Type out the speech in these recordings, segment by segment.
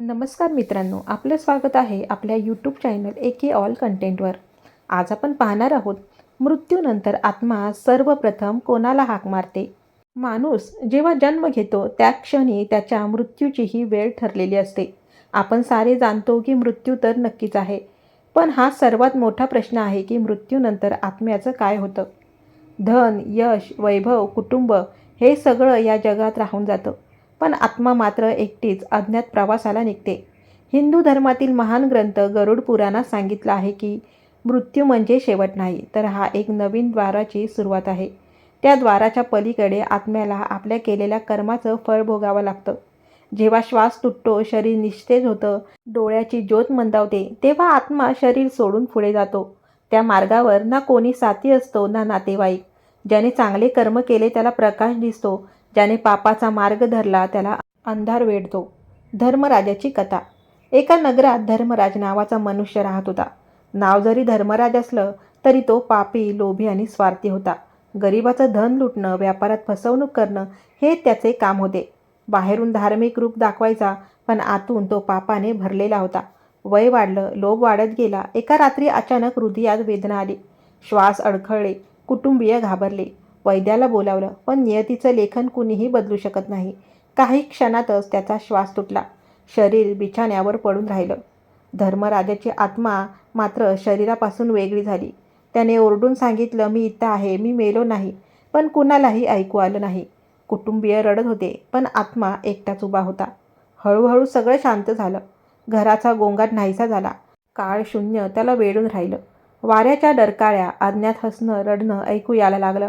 नमस्कार मित्रांनो आपलं स्वागत आहे आपल्या YouTube channel A K all कंटेंटवर आज आपण पाहणार आहोत मृत्यूनंतर आत्मा सर्वप्रथम कोणाला हाक मारते? माणूस जेव्हा जन्म घेतो त्या क्षणी त्याच्या मृत्यूचीही वेळ ठरलेली असते. आपण सारे जाणतो की मृत्यू तर नक्कीच आहे पण हा सर्वात मोठा प्रश्न आहे की मृत्यूनंतर आत्म्याचं काय होतं? धन यश वैभव कुटुंब हे सगळं या जगात राहून जातं. पण आत्मा मात्र एकटीच अज्ञात प्रवासाला निघते. हिंदू धर्मातील महान ग्रंथ गरुड पुराणात सांगितलं आहे की मृत्यू म्हणजे शेवट नाही तर हा एक नवीन द्वाराची सुरुवात आहे. त्या द्वाराच्या पलीकडे आत्म्याला आपल्या केलेल्या कर्माचं फळ भोगावं लागतं. जेव्हा श्वास तुटतो शरीर निस्तेज होतं डोळ्याची ज्योत मंदावते तेव्हा आत्मा शरीर सोडून पुढे जातो. त्या मार्गावर ना कोणी साथी असतो ना नातेवाईक. ज्याने चांगले कर्म केले त्याला प्रकाश दिसतो. ज्याने पापाचा मार्ग धरला त्याला अंधार वेढतो. धर्मराजाची कथा. एका नगरात धर्मराज नावाचा मनुष्य राहत होता. नाव जरी धर्मराज असलं तरी तो पापी लोभी आणि स्वार्थी होता. गरिबाचं धन लुटणं व्यापारात फसवणूक करणं हे त्याचे काम होते. बाहेरून धार्मिक रूप दाखवायचा पण आतून तो पापाने भरलेला होता. वय वाढलं लोभ वाढत गेला. एका रात्री अचानक हृदयात वेदना आली. श्वास अडखळले कुटुंबीय घाबरले. वैद्याला बोलावलं पण नियतीचं लेखन कुणीही बदलू शकत नाही. काही क्षणातच त्याचा श्वास तुटला. शरीर बिछाण्यावर पडून राहिलं. धर्मराजाची आत्मा मात्र शरीरापासून वेगळी झाली. त्याने ओरडून सांगितलं मी इथं आहे मी मेलो नाही पण कुणालाही ऐकू आलं नाही. कुटुंबीय रडत होते पण आत्मा एकटाच उभा होता. हळूहळू सगळं शांत झालं. घराचा गोंगाट नाहीसा झाला. काळ शून्य त्याला वेळून राहिलं. वाऱ्याच्या डरकाळ्या अज्ञात हसणं रडणं ऐकू यायला लागलं.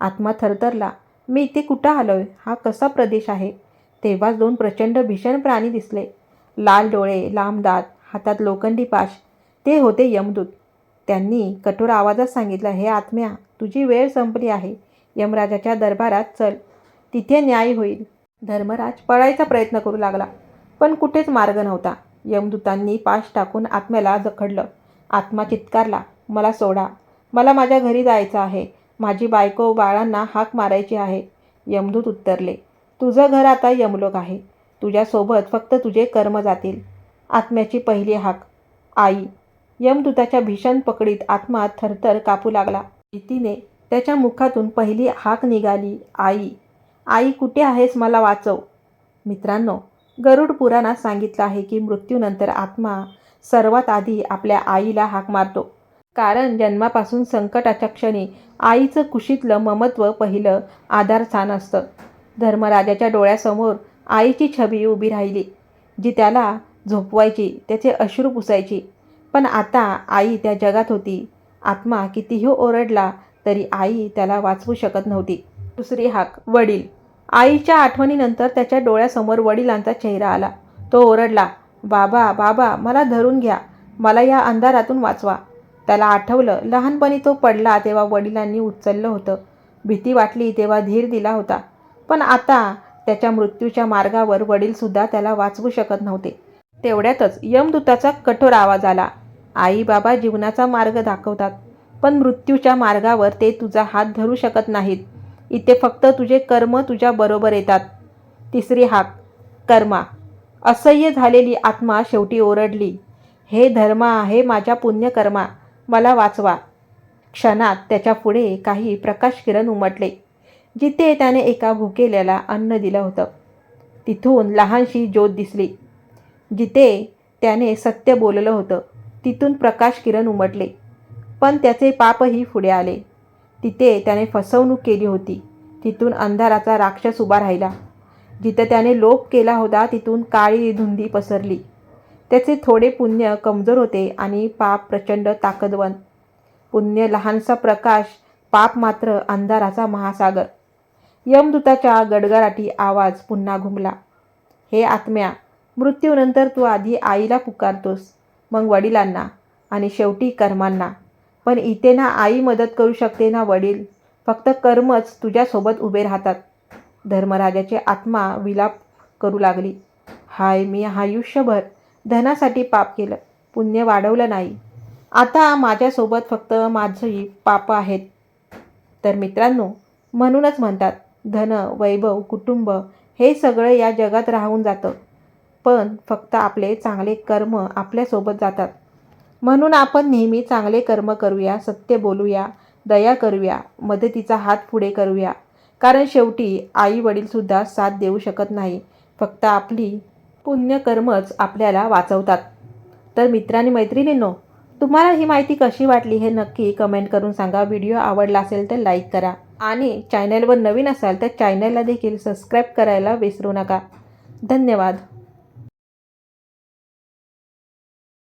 आत्मा थरथरला मी इथे कुठं आलोय? हा कसा प्रदेश आहे? तेव्हाच दोन प्रचंड भीषण प्राणी दिसले. लाल डोळे लांब दात हातात लोखंडी पाश. ते होते यमदूत. त्यांनी कठोर आवाजात सांगितलं हे आत्म्या तुझी वेळ संपली आहे. यमराजाच्या दरबारात चल. तिथे न्याय होईल. धर्मराज पळायचा प्रयत्न करू लागला पण कुठेच मार्ग नव्हता. यमदूतांनी पाश टाकून आत्म्याला जखडलं. आत्मा चित्कारला मला सोडा. मला माझ्या घरी जायचं आहे. माझी बायको बाळांना हाक मारायची आहे. यमदूत उत्तरले तुझं घर आता यमलोक आहे. तुझ्यासोबत फक्त तुझे कर्म जातील. आत्म्याची पहिली हाक. आई. यमदूताच्या भीषण पकडीत आत्मा थरथर कापू लागला. भीतीने त्याच्या मुखातून पहिली हाक निघाली आई. आई कुठे आहेस? मला वाचव. मित्रांनो गरुड पुराणात सांगितलं आहे की मृत्यूनंतर आत्मा सर्वात आधी आपल्या आईला हाक मारतो. कारण जन्मापासून संकटाच्या क्षणी आईचं कुशीतलं ममत्व पहिलं आधारस्थान असतं. धर्मराजाच्या डोळ्यासमोर आईची छबी उभी राहिली जी त्याला झोपवायची त्याचे अश्रू पुसायची. पण आता आई त्या जगात होती. आत्मा कितीही ओरडला तरी आई त्याला वाचवू शकत नव्हती. दुसरी हाक वडील. आईच्या आठवणीनंतर त्याच्या डोळ्यासमोर वडिलांचा चेहरा आला. तो ओरडला बाबा बाबा मला धरून घ्या. मला या अंधारातून वाचवा. त्याला आठवलं. लहानपणी तो पडला तेव्हा वडिलांनी उचललं होतं. भीती वाटली तेव्हा धीर दिला होता. पण आता त्याच्या मृत्यूच्या मार्गावर वडीलसुद्धा त्याला वाचवू शकत नव्हते. तेवढ्यातच यमदूताचा कठोर आवाज आला. आई बाबा जीवनाचा मार्ग दाखवतात पण मृत्यूच्या मार्गावर ते तुझा हात धरू शकत नाहीत. इथे फक्त तुझे कर्म तुझ्या बरोबर येतात. तिसरी हाक कर्मा. असह्य झालेली आत्मा शेवटी ओरडली. हे धर्मा हे माझ्या पुण्यकर्मा. मला वाचवा. क्षणात त्याच्या पुढे काही प्रकाश किरण उमटले जिथे त्याने एका भुकेल्याला अन्न दिलं होतं. तिथून लहानशी ज्योत दिसली. जिथे त्याने सत्य बोललं होतं तिथून प्रकाश किरण उमटले. पण त्याचे पापही पुढे आले. तिथे त्याने फसवणूक केली होती. तिथून अंधाराचा राक्षस उभा राहिला. जिथं त्याने लोप केला होता तिथून काळी धुंदी पसरली. त्याचे थोडे पुण्य कमजोर होते आणि पाप प्रचंड ताकदवंत पुण्य लहानसा प्रकाश पाप मात्र अंधाराचा महासागर. यमदूताच्या गडगडाटी आवाज पुन्हा घुमला. हे आत्म्या मृत्यूनंतर तू आधी आईला पुकारतोस मग वडिलांना आणि शेवटी कर्मांना. पण इथे ना आई मदत करू शकते ना वडील फक्त कर्मच तुझ्यासोबत उभे राहतात. धर्मराजाची आत्मा विलाप करू लागली. हाय मी आयुष्यभर धनासाठी पाप केलं. पुण्य वाढवलं नाही. आता माझ्यासोबत फक्त माझी पापं आहेत. तर मित्रांनो म्हणूनच म्हणतात धन वैभव कुटुंब हे सगळं या जगात राहून जातं. पण फक्त आपले चांगले कर्म आपल्यासोबत जातात. म्हणून आपण नेहमी चांगले कर्म करूया सत्य बोलूया दया करूया मदतीचा हात पुढे करूया. कारण शेवटी आई वडीलसुद्धा साथ देऊ शकत नाही. फक्त आपली पुण्यकर्मच आपल्याला वाचवतात. तर मित्रांनी मैत्रिणींनो तुम्हाला ही माहिती कशी वाटली हे नक्की कमेंट करून सांगा. व्हिडिओ आवडला असेल तर लाईक करा. आणि चॅनलवर नवीन असाल तर चॅनलला देखील सबस्क्राईब करायला विसरू नका. धन्यवाद.